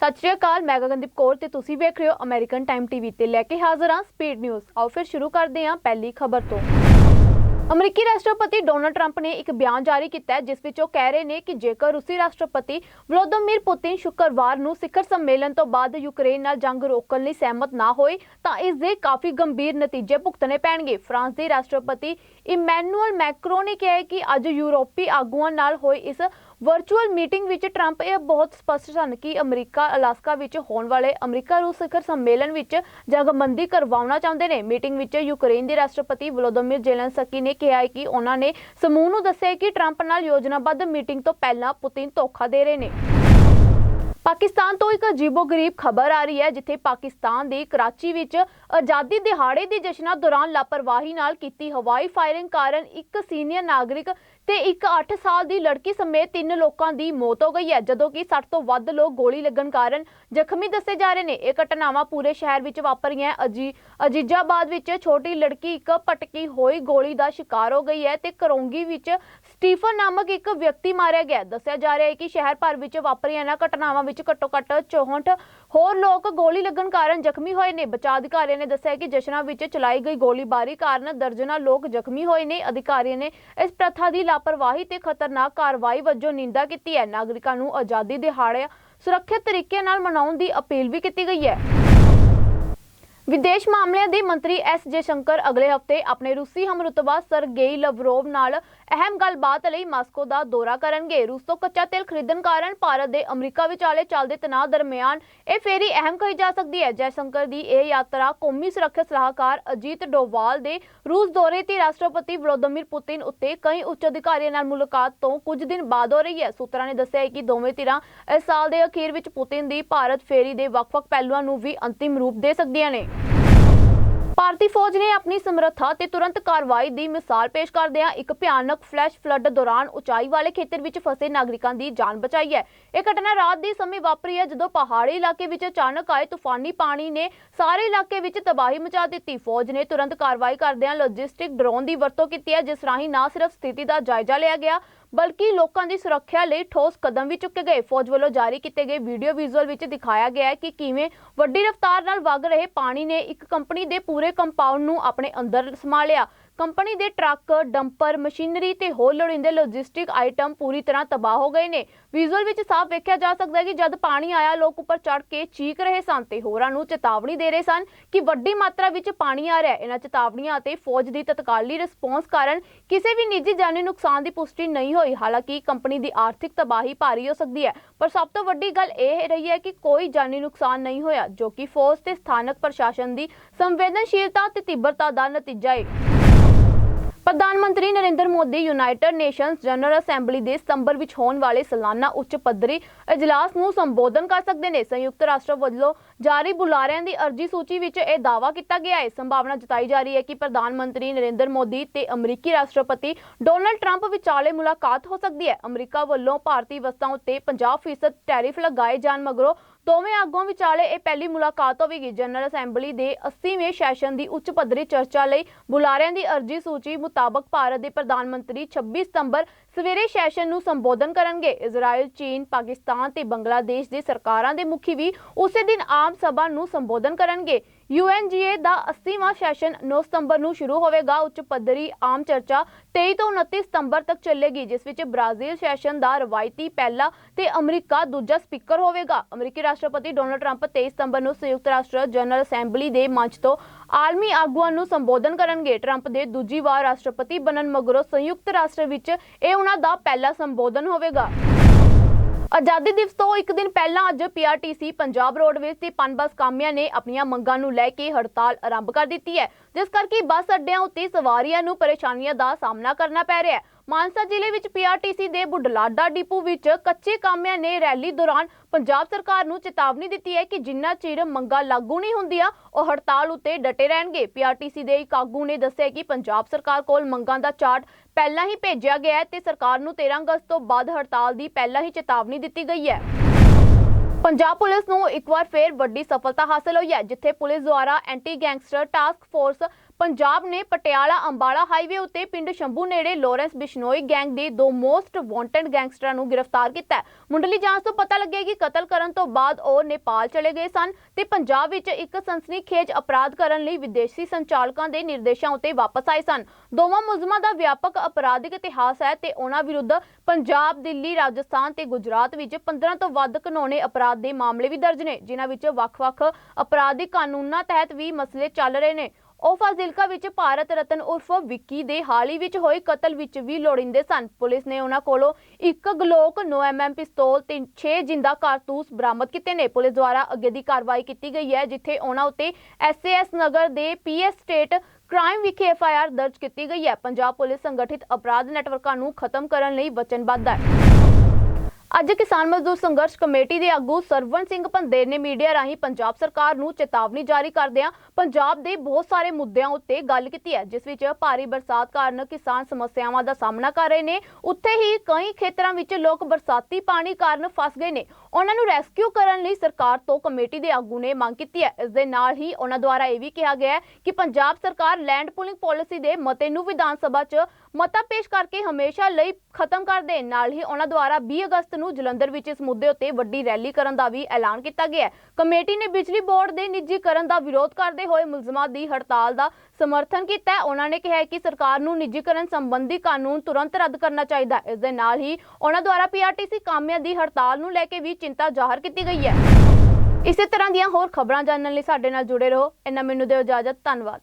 ਸਤਿ ਸ਼੍ਰੀ ਅਕਾਲ, ਮੈਂ ਗਗਨਦੀਪ ਕੌਰ ਤੇ ਤੁਸੀਂ ਵੇਖ ਰਹੇ ਹੋ ਅਮਰੀਕਨ ਟਾਈਮ ਟੀਵੀ ਤੇ ਲੈ ਕੇ ਹਾਜ਼ਰ ਹਾਂ ਸਪੀਡ ਨਿਊਜ਼ ਆਓ ਫਿਰ ਸ਼ੁਰੂ ਕਰਦੇ ਹਾਂ ਪਹਿਲੀ ਖਬਰ ਤੋਂ। ਅਮਰੀਕੀ ਰਾਸ਼ਟਰਪਤੀ ਡੋਨਲਡ ਟਰੰਪ ਨੇ ਇੱਕ ਬਿਆਨ ਜਾਰੀ ਕੀਤਾ ਹੈ, ਜਿਸ ਵਿੱਚ ਉਹ ਕਹਿ ਰਹੇ ਨੇ ਕਿ ਜੇਕਰ ਰੂਸੀ ਰਾਸ਼ਟਰਪਤੀ ਵਲੋਦੀਮੀਰ ਪੁਤਿਨ ਸ਼ੁੱਕਰਵਾਰ ਨੂੰ ਸਿਖਰ ਸੰਮੇਲਨ ਤੋਂ ਬਾਅਦ ਯੂਕਰੇਨ ਨਾਲ ਜੰਗ ਰੋਕਣ ਲਈ ਸਹਿਮਤ ਨਾ ਹੋਏ, ਤਾਂ ਇਸ ਦੇ ਕਾਫੀ ਗੰਭੀਰ ਨਤੀਜੇ ਭੁਗਤਣੇ ਪੈਣਗੇ। ਫਰਾਂਸ ਦੇ ਰਾਸ਼ਟਰਪਤੀ ਇਮੈਨੂਅਲ ਮੈਕਰੋ ਨੇ ਕਿਹਾ ਕਿ ਅੱਜ ਯੂਰੋਪੀ ਆਗੂਆਂ ਨਾਲ ਹੋਈ ਇਸ ਵਰਚੁਅਲ ਮੀਟਿੰਗ ਵਿੱਚ ਟਰੰਪ ਇਹ ਬਹੁਤ ਸਪਸ਼ਟ ਸਨ ਕਿ ਅਮਰੀਕਾ, ਅਲਾਸਕਾ ਵਿੱਚ ਹੋਣ ਵਾਲੇ ਅਮਰੀਕਾ ਰੂਸ ਸਿਖਰ ਸੰਮੇਲਨ ਵਿੱਚ ਜੰਗਬੰਦੀ ਕਰਵਾਉਣਾ ਚਾਹੁੰਦੇ ਨੇ। ਮੀਟਿੰਗ ਵਿੱਚ ਯੂਕਰੇਨ ਦੇ ਰਾਸ਼ਟਰਪਤੀ ਵਲੋਦੀਮੀਰ ਜ਼ੈਲੈਂਸਕੀ ਨੇ ਕਿਹਾ ਕਿ ਉਹਨਾਂ ਨੇ ਸਮੂਹ ਨੂੰ ਦੱਸਿਆ ਕਿ ਟਰੰਪ ਨਾਲ ਯੋਜਨਾਬੱਧ ਮੀਟਿੰਗ ਤੋਂ ਪਹਿਲਾਂ ਪੁਤਿਨ ਧੋਖਾ ਦੇ ਰਹੇ ਨੇ। ਪਾਕਿਸਤਾਨ ਤੋਂ ਇੱਕ ਅਜੀਬੋ-ਗਰੀਬ ਖਬਰ ਆ ਰਹੀ ਹੈ, ਜਿੱਥੇ ਪਾਕਿਸਤਾਨ ਦੀ ਕਰਾਚੀ ਵਿੱਚ ਆਜ਼ਾਦੀ ਦਿਹਾੜੇ ਦੀ ਜਸ਼ਨਾਂ ਦੌਰਾਨ ਲਾਪਰਵਾਹੀ ਨਾਲ ਕੀਤੀ ਹਵਾਈ ਫਾਇਰਿੰਗ ਕਾਰਨ ਇੱਕ ਸੀਨੀਅਰ ਨਾਗਰਿਕ ਤੇ ਇੱਕ 8 ਸਾਲ ਦੀ ਲੜਕੀ ਸਮੇਤ ਤਿੰਨ ਲੋਕਾਂ ਦੀ ਮੌਤ ਹੋ ਗਈ ਹੈ, ਜਦੋਂ ਕਿ 60 ਤੋਂ ਵੱਧ ਲੋਕ ਗੋਲੀ ਲੱਗਣ ਕਾਰਨ ਜ਼ਖਮੀ ਦੱਸੇ ਜਾ ਰਹੇ ਨੇ। ਇਹ ਘਟਨਾਵਾਂ ਪੂਰੇ ਸ਼ਹਿਰ ਵਿੱਚ ਵਾਪਰੀਆਂ। ਅਜੀ, ਅਜੀਜ਼ਾਬਾਦ ਵਿੱਚ ਛੋਟੀ ਲੜਕੀ ਇੱਕ ਪਟਕੀ ਹੋਈ ਗੋਲੀ ਦਾ ਸ਼ਿਕਾਰ ਹੋ ਗਈ ਹੈ ਤੇ ਕਰੋਂਗੀ ਵਿੱਚ ਸਟੀਫਨ ਨਾਮਕ ਇੱਕ ਵਿਅਕਤੀ ਮਾਰਿਆ ਗਿਆ। ਦੱਸਿਆ ਜਾ ਰਿਹਾ ਹੈ ਕਿ ਸ਼ਹਿਰ ਭਰ ਵਿੱਚ ਵਾਪਰੀਆਂ ਇਹਨਾਂ ਘਟਨਾਵਾਂ ਵਿੱਚ ਘੱਟੋ-ਘੱਟ 64 ਹੋਰ ਲੋਕ ਗੋਲੀ ਲੱਗਣ ਕਾਰਨ ਜ਼ਖਮੀ ਹੋਏ ਨੇ। ਬਚਾਅ ਅਧਿਕਾਰੀਆਂ ਨੇ ਦੱਸਿਆ ਕਿ ਜਸ਼ਨਾਂ ਵਿੱਚ ਚਲਾਈ ਗਈ ਗੋਲੀਬਾਰੀ ਕਾਰਨ ਦਰਜਨਾਂ ਲੋਕ ਜ਼ਖਮੀ ਹੋਏ ਨੇ। ਅਧਿਕਾਰੀਆਂ ਨੇ ਇਸ ਪ੍ਰਥਾ ਦੀ ਲਾਪਰਵਾਹੀ ਤੇ ਖਤਰਨਾਕ ਕਾਰਵਾਈ ਵਜੋਂ ਨਿੰਦਾ ਕੀਤੀ ਹੈ। ਨਾਗਰਿਕਾਂ ਨੂੰ ਆਜ਼ਾਦੀ ਦਿਹਾੜੇ ਸੁਰੱਖਿਅਤ ਤਰੀਕੇ ਨਾਲ ਮਨਾਉਣ ਦੀ ਅਪੀਲ ਵੀ ਕੀਤੀ ਗਈ ਹੈ। ਵਿਦੇਸ਼ ਮਾਮਲਿਆਂ ਦੇ ਮੰਤਰੀ ਐਸ ਜੇ ਸ਼ੰਕਰ ਅਗਲੇ ਹਫ਼ਤੇ ਆਪਣੇ ਰੂਸੀ ਹਮਰੁਤਬਾ ਸਰਗੇਈ ਲਵਰੋਵ ਨਾਲ ਅਹਿਮ ਗੱਲਬਾਤ ਲਈ ਮਾਸਕੋ ਦਾ ਦੌਰਾ ਕਰਨਗੇ। ਰੂਸ ਤੋਂ ਕੱਚਾ ਤੇਲ ਖਰੀਦਣ ਕਾਰਨ ਭਾਰਤ ਦੇ ਅਮਰੀਕਾ ਵਿਚਾਲੇ ਚੱਲਦੇ ਤਣਾਅ ਦਰਮਿਆਨ ਇਹ ਫੇਰੀ ਅਹਿਮ ਕਹੀ ਜਾ ਸਕਦੀ ਹੈ। ਜੈ ਸ਼ੰਕਰ ਦੀ ਇਹ ਯਾਤਰਾ ਕੌਮੀ ਸੁਰੱਖਿਆ ਸਲਾਹਕਾਰ ਅਜੀਤ ਡੋਵਾਲ ਦੇ ਰੂਸ ਦੌਰੇ ਤੇ ਰਾਸ਼ਟਰਪਤੀ ਵਲੋਦੀਮੀਰ ਪੁਤਿਨ ਉੱਤੇ ਕਈ ਉੱਚ ਅਧਿਕਾਰੀਆਂ ਨਾਲ ਮੁਲਾਕਾਤ ਤੋਂ ਕੁਝ ਦਿਨ ਬਾਅਦ ਹੋ ਰਹੀ ਹੈ। ਸੂਤਰਾਂ ਨੇ ਦੱਸਿਆ ਹੈ ਕਿ ਦੋਵੇਂ ਧਿਰਾਂ ਇਸ ਸਾਲ ਦੇ ਅਖੀਰ ਵਿੱਚ ਪੁਤਿਨ ਦੀ ਭਾਰਤ ਫੇਰੀ ਦੇ ਵੱਖ-ਵੱਖ ਪਹਿਲੂਆਂ ਨੂੰ ਵੀ ਅੰਤਿਮ ਰੂਪ ਦੇ ਸਕਦੀਆਂ ਨੇ। ਭਾਰਤੀ ਫੌਜ ਨੇ ਆਪਣੀ ਸਮਰੱਥਾ ਤੇ ਤੁਰੰਤ ਕਾਰਵਾਈ ਦੀ ਮਿਸਾਲ ਪੇਸ਼ ਕਰਦਿਆਂ ਇੱਕ ਭਿਆਨਕ ਫਲੈਸ਼ ਫਲੱਡ ਦੌਰਾਨ ਉਚਾਈ ਵਾਲੇ ਖੇਤਰ ਵਿੱਚ ਫਸੇ ਨਾਗਰਿਕਾਂ ਦੀ ਜਾਨ ਬਚਾਈ ਹੈ। ਇਹ ਘਟਨਾ ਰਾਤ ਦੇ ਸਮੇਂ ਵਾਪਰੀ ਹੈ ਜਦੋਂ ਪਹਾੜੀ ਇਲਾਕੇ ਵਿੱਚ ਅਚਾਨਕ ਆਏ ਤੂਫਾਨੀ ਪਾਣੀ ਨੇ ਸਾਰੇ ਇਲਾਕੇ ਵਿੱਚ ਤਬਾਹੀ ਮਚਾ ਦਿੱਤੀ। ਫੌਜ ਨੇ ਤੁਰੰਤ ਕਾਰਵਾਈ ਕਰਦਿਆਂ ਲੌਜਿਸਟਿਕ ਡਰੋਨ ਦੀ ਵਰਤੋਂ ਕੀਤੀ ਹੈ, ਜਿਸ ਰਾਹੀਂ ਨਾ ਸਿਰਫ ਸਥਿਤੀ ਦਾ ਜਾਇਜ਼ਾ ਲਿਆ ਗਿਆ ਬਲਕਿ ਲੋਕਾਂ ਦੀ ਸੁਰੱਖਿਆ ਲਈ ਠੋਸ ਕਦਮ ਵੀ ਚੁੱਕੇ ਗਏ। ਫੌਜ ਵੱਲੋਂ ਜਾਰੀ ਕੀਤੇ ਗਏ ਵੀਡੀਓ ਵਿਜ਼ੂਅਲ ਵਿੱਚ ਦਿਖਾਇਆ ਗਿਆ ਹੈ ਕਿ ਕਿਵੇਂ ਵੱਡੀ ਰਫ਼ਤਾਰ ਨਾਲ ਵਗ ਰਹੇ ਪਾਣੀ ਨੇ ਇੱਕ ਕੰਪਨੀ ਦੇ ਪੂਰੇ ਕੰਪਾਊਂਡ ਨੂੰ ਆਪਣੇ ਅੰਦਰ ਸਮਾ ਲਿਆ ਕੰਪਨੀ ਦੇ ਟਰੱਕ, ਡੰਪਰ, ਮਸ਼ੀਨਰੀ ਤੇ ਹੋਰ ਲੋੜੀਂਦੇ ਲੌਜਿਸਟਿਕ ਆਈਟਮ ਪੂਰੀ ਤਰ੍ਹਾਂ ਤਬਾਹ ਹੋ ਗਏ ਨੇ। ਵਿਜ਼ੂਅਲ ਵਿੱਚ ਸਾਫ਼ ਵੇਖਿਆ ਜਾ ਸਕਦਾ ਹੈ ਕਿ ਜਦ ਪਾਣੀ ਆਇਆ, ਲੋਕ ਉੱਪਰ ਚੜ੍ਹ ਕੇ ਚੀਕ ਰਹੇ ਸਨ ਤੇ ਹੋਰਾਂ ਨੂੰ ਚੇਤਾਵਨੀ ਦੇ ਰਹੇ ਸਨ ਕਿ ਵੱਡੀ ਮਾਤਰਾ ਵਿੱਚ ਪਾਣੀ ਆ ਰਿਹਾ ਹੈ। ਇਹਨਾਂ ਚੇਤਾਵਨੀਆਂ ਅਤੇ ਫੌਜ ਦੀ ਤਤਕਾਲੀ ਰਿਸਪੌਂਸ ਕਾਰਨ ਕਿਸੇ ਵੀ ਨਿੱਜੀ ਜਾਨੀ ਨੁਕਸਾਨ ਦੀ ਪੁਸ਼ਟੀ ਨਹੀਂ ਹੋਈ। ਹਾਲਾਂਕਿ ਕੰਪਨੀ ਦੀ ਆਰਥਿਕ ਤਬਾਹੀ ਭਾਰੀ ਹੋ ਸਕਦੀ ਹੈ, ਪਰ ਸਭ ਤੋਂ ਵੱਡੀ ਗੱਲ ਇਹ ਰਹੀ ਹੈ ਕਿ ਕੋਈ ਜਾਨੀ ਨੁਕਸਾਨ ਨਹੀਂ ਹੋਇਆ, ਜੋ ਕਿ ਫੌਜ ਤੇ ਸਥਾਨਕ ਪ੍ਰਸ਼ਾਸਨ ਦੀ ਸੰਵੇਦਨਸ਼ੀਲਤਾ ਤੇ ਤੀਬਰਤਾ ਦਾ ਨਤੀਜਾ ਹੈ ਪ੍ਰਧਾਨ ਮੰਤਰੀ Narendra Modi United Nations General Assembly ਦੇ ਸਤੰਬਰ ਵਿੱਚ ਹੋਣ ਵਾਲੇ ਸਾਲਾਨਾ ਉੱਚ ਪੱਧਰੀ ਇਜਲਾਸ ਨੂੰ ਸੰਬੋਧਨ ਕਰ ਸਕਦੇ ਨੇ। ਸੰਯੁਕਤ ਰਾਸ਼ਟਰ ਵੱਲੋਂ ਜਾਰੀ ਬੁਲਾਰਿਆਂ ਦੀ ਅਰਜੀ ਸੂਚੀ ਵਿੱਚ ਇਹ ਦਾਅਵਾ ਕੀਤਾ ਗਿਆ। ਹੈ ਸੰਭਾਵਨਾ ਜਤਾਈ ਜਾ ਰਹੀ ਹੈ ਕਿ ਪ੍ਰਧਾਨ ਮੰਤਰੀ ਨਰਿੰਦਰ ਮੋਦੀ ਤੇ ਅਮਰੀਕੀ ਰਾਸ਼ਟਰਪਤੀ ਡੋਨਲਡ ਟਰੰਪ ਵਿਚਾਲੇ ਮੁਲਾਕਾਤ ਹੋ ਸਕਦੀ ਹੈ। ਅਮਰੀਕਾ ਵੱਲੋਂ ਭਾਰਤੀ ਵਸਤਾਂ ਉੱਤੇ 50% ਟੈਰਿਫ ਲਗਾਏ ਜਾਣ ਮਗਰੋਂ ਦੋਵੇਂ ਆਗੂਆਂ ਵਿਚਾਲੇ ਇਹ ਪਹਿਲੀ ਮੁਲਾਕਾਤ ਹੋਵੇਗੀ ਜਨਰਲ ਅਸੈਂਬਲੀ ਦੇ 80ਵੇਂ ਸੈਸ਼ਨ ਦੀ ਉੱਚ ਪੱਧਰੀ ਚਰਚਾ ਲਈ ਬੁਲਾਰਿਆਂ ਦੀ ਅਰਜੀ ਸੂਚੀ ਮੁਤਾਬਕ ਭਾਰਤ ਦੇ ਪ੍ਰਧਾਨ ਮੰਤਰੀ 26 ਸਤੰਬਰ ਸਵੇਰੇ ਸੈਸ਼ਨ ਨੂੰ ਸੰਬੋਧਨ ਕਰਨਗੇ। ਇਜ਼ਰਾਈਲ ਚੀਨ, ਪਾਕਿਸਤਾਨ ਤੇ ਬੰਗਲਾਦੇਸ਼ ਦੇ ਸਰਕਾਰਾਂ ਦੇ ਮੁਖੀ ਵੀ ਉਸੇ ਦਿਨ ਆਮ ਸਭਾ ਨੂੰ ਸੰਬੋਧਨ ਕਰਨਗੇ। UNGA ਦਾ 80ਵਾਂ ਸੈਸ਼ਨ 9 ਸਤੰਬਰ ਨੂੰ ਸ਼ੁਰੂ ਹੋਵੇਗਾ। ਉੱਚ ਪੱਧਰੀ ਆਮ ਚਰਚਾ 23 ਤੋਂ 29 ਸਤੰਬਰ ਤੱਕ ਚੱਲੇਗੀ, ਜਿਸ ਵਿੱਚ ਬ੍ਰਾਜ਼ੀਲ ਸੈਸ਼ਨ ਦਾ ਰਵਾਇਤੀ ਪਹਿਲਾ ਤੇ ਅਮਰੀਕਾ ਦੂਜਾ ਸਪੀਕਰ ਹੋਵੇਗਾ। ਅਮਰੀਕੀ ਰਾਸ਼ਟਰਪਤੀ ਡੋਨਲਡ ਟਰੰਪ 23 ਸਤੰਬਰ ਨੂੰ ਸੰਯੁਕਤ ਰਾਸ਼ਟਰ ਜਨਰਲ ਅਸੈਂਬਲੀ ਦੇ ਮੰਚ ਤੋਂ ਆਲਮੀ ਆਗੂਆਂ ਨੂੰ ਸੰਬੋਧਨ ਕਰਨਗੇ। ਟਰੰਪ ਦੇ ਦੂਜੀ ਵਾਰ ਰਾਸ਼ਟਰਪਤੀ ਬਣਨ ਮਗਰੋਂ ਸੰਯੁਕਤ ਰਾਸ਼ਟਰ ਵਿੱਚ ਇਹ ਉਹਨਾਂ ਦਾ ਪਹਿਲਾ ਸੰਬੋਧਨ ਹੋਵੇਗਾ। ਆਜ਼ਾਦੀ ਦਿਵਸ ਤੋਂ ਇੱਕ ਦਿਨ ਪਹਿਲਾਂ ਅੱਜ ਪੀਆਰਟੀਸੀ ਪੰਜਾਬ ਰੋਡਵੇਜ਼ ਤੇ ਪਨਬਸ ਕਾਮਿਆਂ ਨੇ ਆਪਣੀਆਂ ਮੰਗਾਂ ਨੂੰ ਲੈ ਕੇ ਹੜਤਾਲ ਆਰੰਭ ਕਰ ਦਿੱਤੀ ਹੈ। ਜਿਸ ਕਰਕੇ ਬੱਸ ਅੱਡਿਆਂ ਉੱਤੇ ਸਵਾਰੀਆਂ ਨੂੰ ਪਰੇਸ਼ਾਨੀਆਂ ਦਾ ਸਾਹਮਣਾ ਕਰਨਾ ਪੈ ਰਿਹਾ ਹੈ। ਮਾਨਸਾ ਜ਼ਿਲ੍ਹੇ ਵਿੱਚ ਪੀਆਰਟੀਸੀ ਦੇ ਬੁਢਲਾਡਾ ਡਿਪੂ ਵਿੱਚ ਕੱਚੇ ਕਾਮਿਆਂ ਨੇ ਰੈਲੀ ਦੌਰਾਨ ਪੰਜਾਬ ਸਰਕਾਰ ਨੂੰ ਚੇਤਾਵਨੀ ਦਿੱਤੀ ਹੈ ਕਿ ਜਿੰਨਾ ਚਿਰ ਮੰਗਾਂ ਲਾਗੂ ਨਹੀਂ ਹੁੰਦੀਆਂ, ਉਹ ਹੜਤਾਲ ਉੱਤੇ ਡਟੇ ਰਹਿਣਗੇ। ਪੀਆਰਟੀਸੀ ਦੇ ਇੱਕ ਆਗੂ ਨੇ ਦੱਸਿਆ ਕਿ ਪੰਜਾਬ ਸਰਕਾਰ ਕੋਲ ਮੰਗਾਂ ਦਾ ਚਾਰਟ ਪਹਿਲਾਂ ਹੀ ਭੇਜਿਆ ਗਿਆ ਹੈ ਤੇ ਸਰਕਾਰ ਨੂੰ 13 ਅਗਸਤ ਤੋਂ ਬਾਅਦ ਹੜਤਾਲ ਦੀ ਪਹਿਲਾਂ ਹੀ ਚੇਤਾਵਨੀ ਦਿੱਤੀ ਗਈ ਹੈ। ਪੰਜਾਬ ਪੁਲਿਸ ਨੂੰ ਇੱਕ ਵਾਰ ਫੇਰ ਵੱਡੀ ਸਫਲਤਾ ਹਾਸਲ ਹੋਈ ਹੈ, ਜਿੱਥੇ ਪੁਲਿਸ ਦੁਆਰਾ anti gangster task force Punjab ਨੇ ਪਟਿਆਲਾ ਅੰਬਾਲਾ ਹਾਈਵੇ ਉੱਤੇ ਪਿੰਡ ਸ਼ੰਭੂ ਨੇੜੇ ਲਾਰੈਂਸ ਬਿਸ਼ਨੋਈ ਗੈਂਗ ਦੇ ਦੋ ਮੋਸਟ ਵਾਂਟਡ ਗੈਂਗਸਟਰਾਂ ਨੂੰ ਗ੍ਰਿਫਤਾਰ ਕੀਤਾ ਮੁੰਡਲੀ ਜਾਂਚ ਤੋਂ ਪਤਾ ਲੱਗਿਆ ਕਿ ਕਤਲ ਕਰਨ ਤੋਂ ਬਾਅਦ ਉਹ ਨੇਪਾਲ ਚਲੇ ਗਏ ਸਨ ਤੇ ਪੰਜਾਬ ਵਿੱਚ ਇੱਕ ਸਨਸਨੀਖੇਜ ਅਪਰਾਧ ਕਰਨ ਲਈ ਵਿਦੇਸ਼ੀ ਸੰਚਾਲਕਾਂ ਦੇ ਨਿਰਦੇਸ਼ਾਂ ਉੱਤੇ ਵਾਪਸ ਆਏ ਸਨ। ਦੋਵਾਂ ਮੁਲਜ਼ਮਾਂ ਦਾ ਵਿਆਪਕ ਅਪਰਾਧਿਕ ਇਤਿਹਾਸ ਹੈ ਤੇ ਉਹਨਾਂ ਵਿਰੁੱਧ ਪੰਜਾਬ, ਦਿੱਲੀ, ਰਾਜਸਥਾਨ ਤੇ ਗੁਜਰਾਤ ਵਿੱਚ 15 ਤੋਂ ਵੱਧ ਕਾਨੂੰਨੀ ਅਪਰਾਧ ਦੇ ਮਾਮਲੇ ਵੀ ਦਰਜ ਨੇ, ਜਿਨ੍ਹਾਂ ਵਿੱਚ ਵੱਖ-ਵੱਖ ਅਪਰਾਧਿਕ ਕਾਨੂੰਨਾਂ ਤਹਿਤ ਵੀ ਮਸਲੇ ਚੱਲ ਰਹੇ ਨੇ। ਉਹ ਫਾਜ਼ਿਲਕਾ ਵਿੱਚ ਭਾਰਤ ਰਤਨ ਉਰਫ ਵਿੱਕੀ ਦੇ ਹਾਲ ਹੀ ਵਿੱਚ ਹੋਏ ਕਤਲ ਵਿੱਚ ਵੀ ਲੋੜਿੰਦੇ ਸਨ। ਪੁਲਿਸ ਨੇ ਉਹਨਾਂ ਕੋਲੋਂ ਇੱਕ ਗਲੋਕ 9mm ਪਿਸਤੌਲ ਤੇ 6 ਜਿੰਦਾ ਕਾਰਤੂਸ ਬਰਾਮਦ ਕੀਤੇ ਨੇ। ਪੁਲਿਸ ਦੁਆਰਾ ਅੱਗੇ ਦੀ ਕਾਰਵਾਈ ਕੀਤੀ ਗਈ ਹੈ, ਜਿੱਥੇ ਉਹਨਾਂ ਉੱਤੇ ਐਸਏਐਸ ਨਗਰ ਦੇ ਪੀਐਸ ਸਟੇਟ ਕ੍ਰਾਈਮ ਵਿਖੇ ਐਫਆਈਆਰ ਦਰਜ ਕੀਤੀ ਗਈ ਹੈ। ਪੰਜਾਬ ਪੁਲਿਸ ਸੰਗਠਿਤ ਅਪਰਾਧ ਨੈਟਵਰਕਾਂ ਨੂੰ ਖਤਮ ਕਰਨ ਲਈ ਵਚਨਬੱਧ ਹੈ। ਅੱਜ ਕਿਸਾਨ ਮਜ਼ਦੂਰ ਸੰਘਰਸ਼ ਕਮੇਟੀ ਦੇ ਆਗੂ ਸਰਵਣ ਸਿੰਘ ਪੰਦੇਰ ਨੇ ਮੀਡੀਆ ਰਾਹੀਂ ਪੰਜਾਬ ਸਰਕਾਰ ਨੂੰ ਚੇਤਾਵਨੀ ਜਾਰੀ ਕਰਦਿਆਂ ਪੰਜਾਬ ਦੇ ਬਹੁਤ ਸਾਰੇ ਮੁੱਦਿਆਂ ਉੱਤੇ ਗੱਲ ਕੀਤੀ ਹੈ, ਜਿਸ ਵਿੱਚ ਭਾਰੀ ਬਰਸਾਤ ਕਾਰਨ ਕਿਸਾਨ ਸਮੱਸਿਆਵਾਂ ਦਾ ਸਾਹਮਣਾ ਕਰ ਰਹੇ ਨੇ। ਉੱਥੇ ਹੀ ਕਈ ਖੇਤਰਾਂ ਵਿੱਚ ਲੋਕ ਬਰਸਾਤੀ ਪਾਣੀ ਕਾਰਨ ਫਸ ਗਏ ਨੇ। ਉਹਨਾਂ ਨੂੰ ਰੈਸਕਿਊ ਕਰਨ ਲਈ ਸਰਕਾਰ ਤੋਂ ਕਮੇਟੀ ਦੇ ਆਗੂ ਨੇ ਮੰਗ ਕੀਤੀ ਹੈ। ਇਸ ਦੇ ਨਾਲ ਹੀ ਉਹਨਾਂ ਦੁਆਰਾ ਇਹ ਵੀ ਕਿਹਾ ਗਿਆ ਹੈ ਕਿ ਪੰਜਾਬ ਸਰਕਾਰ ਲੈਂਡ ਪੂਲਿੰਗ ਪਾਲਿਸੀ ਦੇ ਮਤੇ ਨੂੰ ਵਿਧਾਨ ਸਭਾ 'ਚ ਮਤਾ ਪੇਸ਼ ਕਰਕੇ ਹਮੇਸ਼ਾ ਲਈ ਖਤਮ ਕਰ ਦੇਣ। ਨਾਲ ਹੀ ਉਹਨਾਂ ਦੁਆਰਾ 20 ਅਗਸਤ ਨੂੰ ਜਲੰਧਰ ਵਿੱਚ ਇਸ ਮੁੱਦੇ ਉੱਤੇ ਵੱਡੀ ਰੈਲੀ ਕਰਨ ਦਾ ਵੀ ਐਲਾਨ ਕੀਤਾ ਗਿਆ ਕਮੇਟੀ ਨੇ ਬਿਜਲੀ ਬੋਰਡ ਦੇ ਨਿੱਜੀਕਰਨ ਦਾ ਵਿਰੋਧ ਕਰਦੇ ਹੋਏ ਮੁਲਜ਼ਮਾਂ ਦੀ ਹੜਤਾਲ ਦਾ ਸਮਰਥਨ ਕੀਤਾ ਹੈ। ਉਹਨਾਂ ਨੇ ਕਿਹਾ ਕਿ ਸਰਕਾਰ ਨੂੰ ਨਿੱਜੀਕਰਨ ਸੰਬੰਧੀ ਕਾਨੂੰਨ ਤੁਰੰਤ ਰੱਦ ਕਰਨਾ ਚਾਹੀਦਾ ਹੈ। ਇਸ ਦੇ ਨਾਲ ਹੀ ਉਹਨਾਂ ਦੁਆਰਾ ਪੀਆਰਟੀਸੀ ਕਾਮਿਆਂ ਦੀ ਹੜਤਾਲ ਨੂੰ ਲੈ ਕੇ ਵੀ ਚਿੰਤਾ ਜ਼ਾਹਰ ਕੀਤੀ ਗਈ ਹੈ। ਇਸੇ ਤਰ੍ਹਾਂ ਦੀਆਂ ਹੋਰ ਖਬਰਾਂ ਜਾਣਨ ਲਈ ਸਾਡੇ ਨਾਲ ਜੁੜੇ ਰਹੋ। ਇਹਨਾਂ ਮੈਨੂੰ ਦਿਓ ਇਜਾਜ਼ਤ। ਧੰਨਵਾਦ।